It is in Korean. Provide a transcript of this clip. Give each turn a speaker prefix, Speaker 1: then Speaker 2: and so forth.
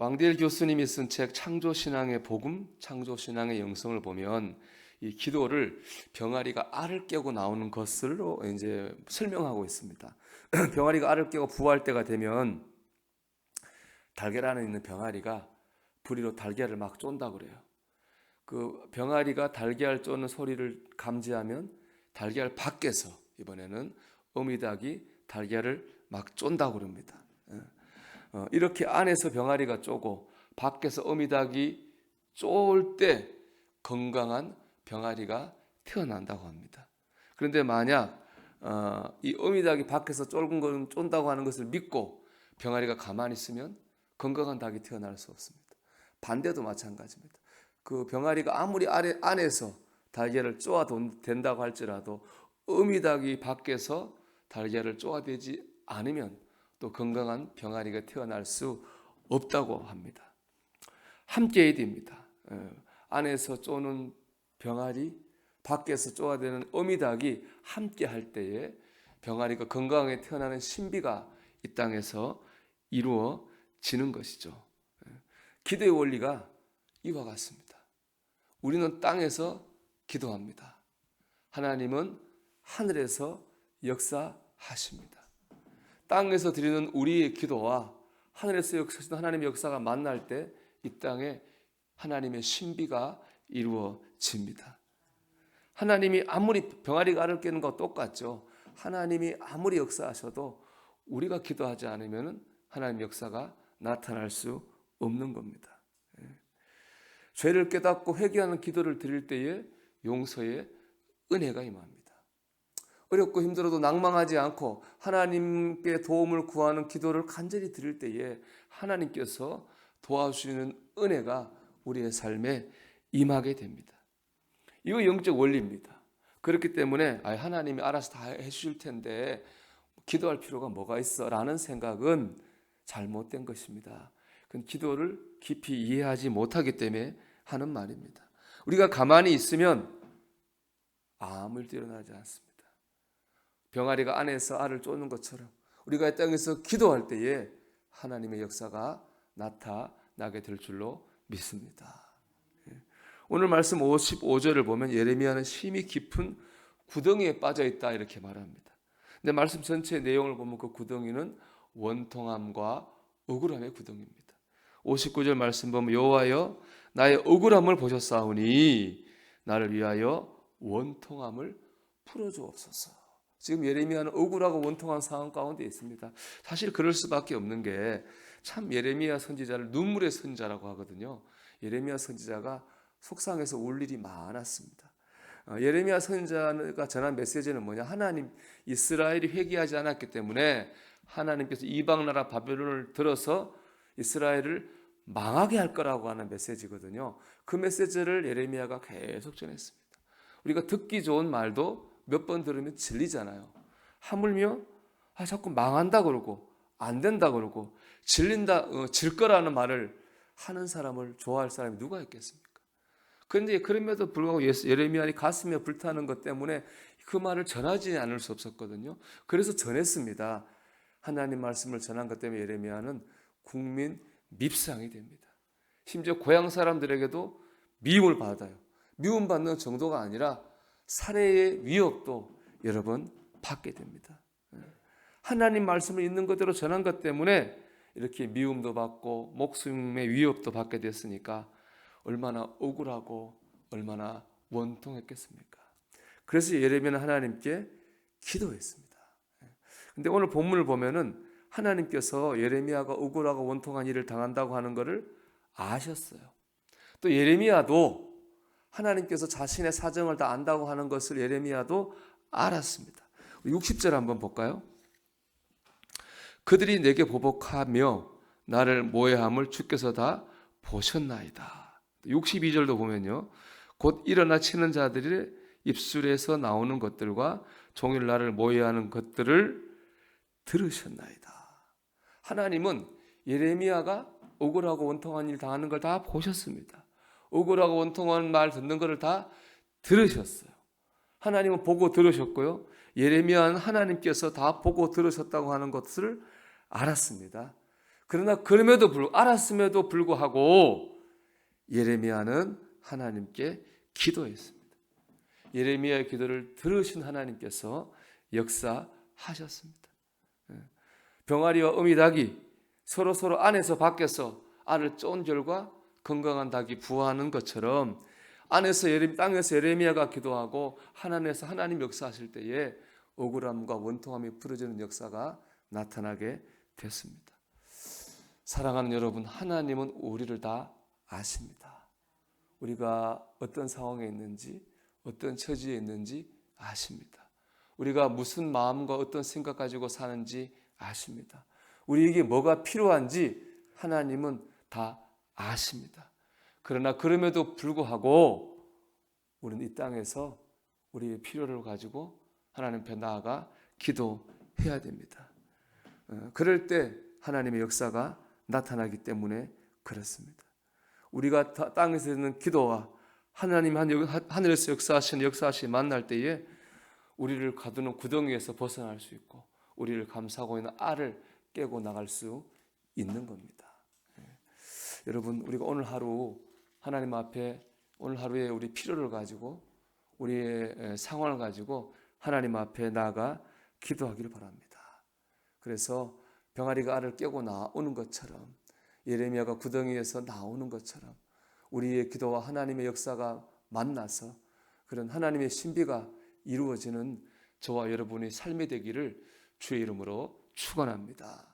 Speaker 1: 왕대일 교수님이 쓴 책 창조신앙의 복음, 창조신앙의 영성을 보면 이 기도를 병아리가 알을 깨고 나오는 것으로 이제 설명하고 있습니다. 병아리가 알을 깨고 부화할 때가 되면 달걀 안에 있는 병아리가 부리로 달걀을 막 쫀다 그래요. 그 병아리가 달걀 쪼는 소리를 감지하면 달걀 밖에서 이번에는 어미닭이 달걀을 막 쫀다 그럽니다. 예. 어, 이렇게 안에서 병아리가 쪼고 밖에서 어미닭이 쫄때 건강한 병아리가 태어난다고 합니다. 그런데 만약 어, 이 어미닭이 밖에서 쫄은 걸 쫀다고 하는 것을 믿고 병아리가 가만히 있으면 건강한 닭이 태어날 수 없습니다. 반대도 마찬가지입니다. 그 병아리가 아무리 안에서 달걀을 쪼아 된다고 할지라도 어미닭이 밖에서 달걀을 쪼아대지 않으면 또 건강한 병아리가 태어날 수 없다고 합니다. 함께 해야 됩니다. 예, 안에서 쪼는 병아리, 밖에서 쪼아대는 어미닭이 함께 할 때에 병아리가 건강하게 태어나는 신비가 이 땅에서 이루어지는 것이죠. 예, 기도의 원리가 이와 같습니다. 우리는 땅에서 기도합니다. 하나님은 하늘에서 역사하십니다. 땅에서 드리는 우리의 기도와 하늘에서 역사하시는 하나님의 역사가 만날 때 이 땅에 하나님의 신비가 이루어집니다. 하나님이 아무리 병아리가 알을 깨는 것과 똑같죠. 하나님이 아무리 역사하셔도 우리가 기도하지 않으면 하나님 역사가 나타날 수 없는 겁니다. 예. 죄를 깨닫고 회개하는 기도를 드릴 때에 용서의 은혜가 임합니다. 어렵고 힘들어도 낭망하지 않고 하나님께 도움을 구하는 기도를 간절히 드릴 때에 하나님께서 도와주시는 은혜가 우리의 삶에 임하게 됩니다. 이거 영적 원리입니다. 그렇기 때문에 아, 하나님이 알아서 다 해주실 텐데 기도할 필요가 뭐가 있어 라는 생각은 잘못된 것입니다. 기도를 깊이 이해하지 못하기 때문에 하는 말입니다. 우리가 가만히 있으면 아무 일도 일어나지 않습니다. 병아리가 안에서 알을 쫓는 것처럼 우리가 이 땅에서 기도할 때에 하나님의 역사가 나타나게 될 줄로 믿습니다. 예. 오늘 말씀 55절을 보면 예레미야는 심히 깊은 구덩이에 빠져 있다 이렇게 말합니다. 근데 말씀 전체 내용을 보면 그 구덩이는 원통함과 억울함의 구덩이입니다. 59절 말씀 보면 여호와여 나의 억울함을 보셨사오니 나를 위하여 원통함을 풀어 주옵소서. 지금 예레미야는 억울하고 원통한 상황 가운데 있습니다. 사실 그럴 수밖에 없는 게 참 예레미야 선지자를 눈물의 선지자라고 하거든요. 예레미야 선지자가 속상해서 울 일이 많았습니다. 어, 예레미야 선지자가 전한 메시지는 뭐냐? 하나님 이스라엘이 회개하지 않았기 때문에 하나님께서 이방 나라 바벨론을 들어서 이스라엘을 망하게 할 거라고 하는 메시지거든요. 그 메시지를 예레미야가 계속 전했습니다. 우리가 듣기 좋은 말도 몇 번 들으면 질리잖아요. 하물며 아, 자꾸 망한다 그러고 안 된다 그러고 질린다 어, 질 거라는 말을 하는 사람을 좋아할 사람이 누가 있겠습니까? 그런데 그럼에도 불구하고 예레미야이 가슴에 불타는 것 때문에 그 말을 전하지 않을 수 없었거든요. 그래서 전했습니다. 하나님 말씀을 전한 것 때문에 예레미야는 국민 밉상이 됩니다. 심지어 고향 사람들에게도 미움을 받아요. 미움 받는 정도가 아니라 살해의 위협도 여러 번 받게 됩니다. 하나님 말씀을 있는 그대로 전한 것 때문에 이렇게 미움도 받고 목숨의 위협도 받게 됐으니까 얼마나 억울하고 얼마나 원통했겠습니까? 그래서 예레미야는 하나님께 기도했습니다. 근데 오늘 본문을 보면은 하나님께서 예레미야가 억울하고 원통한 일을 당한다고 하는 것을 아셨어요. 또 예레미야도 하나님께서 자신의 사정을 다 안다고 하는 것을 예레미야도 알았습니다. 60절 한번 볼까요? 그들이 내게 보복하며 나를 모해함을 주께서 다 보셨나이다. 62절도 보면요. 곧 일어나 치는 자들의 입술에서 나오는 것들과 종일 나를 모해하는 것들을 들으셨나이다. 하나님은 예레미야가 억울하고 원통한 일 당하는 걸 다 보셨습니다. 억울하고 원통한 말 듣는 것을 다 들으셨어요. 하나님은 보고 들으셨고요. 예레미야는 하나님께서 다 보고 들으셨다고 하는 것을 알았습니다. 그러나 그럼에도 불구 알았음에도 불구하고 예레미야는 하나님께 기도했습니다. 예레미야의 기도를 들으신 하나님께서 역사하셨습니다. 예. 병아리와 어미 닭이 서로 서로 안에서 밖에서 알을 쫀 결과 건강한 닭이 부화하는 것처럼 안에서 예레, 땅에서 예레미야가 기도하고 하나님에서 하나님 역사하실 때에 억울함과 원통함이 부러지는 역사가 나타나게 됐습니다. 사랑하는 여러분, 하나님은 우리를 다 아십니다. 우리가 어떤 상황에 있는지, 어떤 처지에 있는지 아십니다. 우리가 무슨 마음과 어떤 생각 가지고 사는지 아십니다. 우리에게 뭐가 필요한지 하나님은 다 아십니다. 그러나 그럼에도 불구하고 우리는 이 땅에서 우리의 필요를 가지고 하나님 앞에 나아가 기도해야 됩니다. 어, 그럴 때 하나님의 역사가 나타나기 때문에 그렇습니다. 우리가 타- 땅에서 있는 기도와 하나님 하늘에서 역사하시는 역사하시 만날 때에 우리를 가두는 구덩이에서 벗어날 수 있고 우리를 감싸고 있는 알을 깨고 나갈 수 있는 겁니다. 예. 여러분 우리가 오늘 하루 하나님 앞에 오늘 하루에 우리 필요를 가지고 우리의 에, 상황을 가지고 하나님 앞에 나가 기도하기를 바랍니다. 그래서 병아리가 알을 깨고 나오는 것처럼 예레미야가 구덩이에서 나오는 것처럼 우리의 기도와 하나님의 역사가 만나서 그런 하나님의 신비가 이루어지는 저와 여러분의 삶이 되기를 주의 이름으로 축원합니다.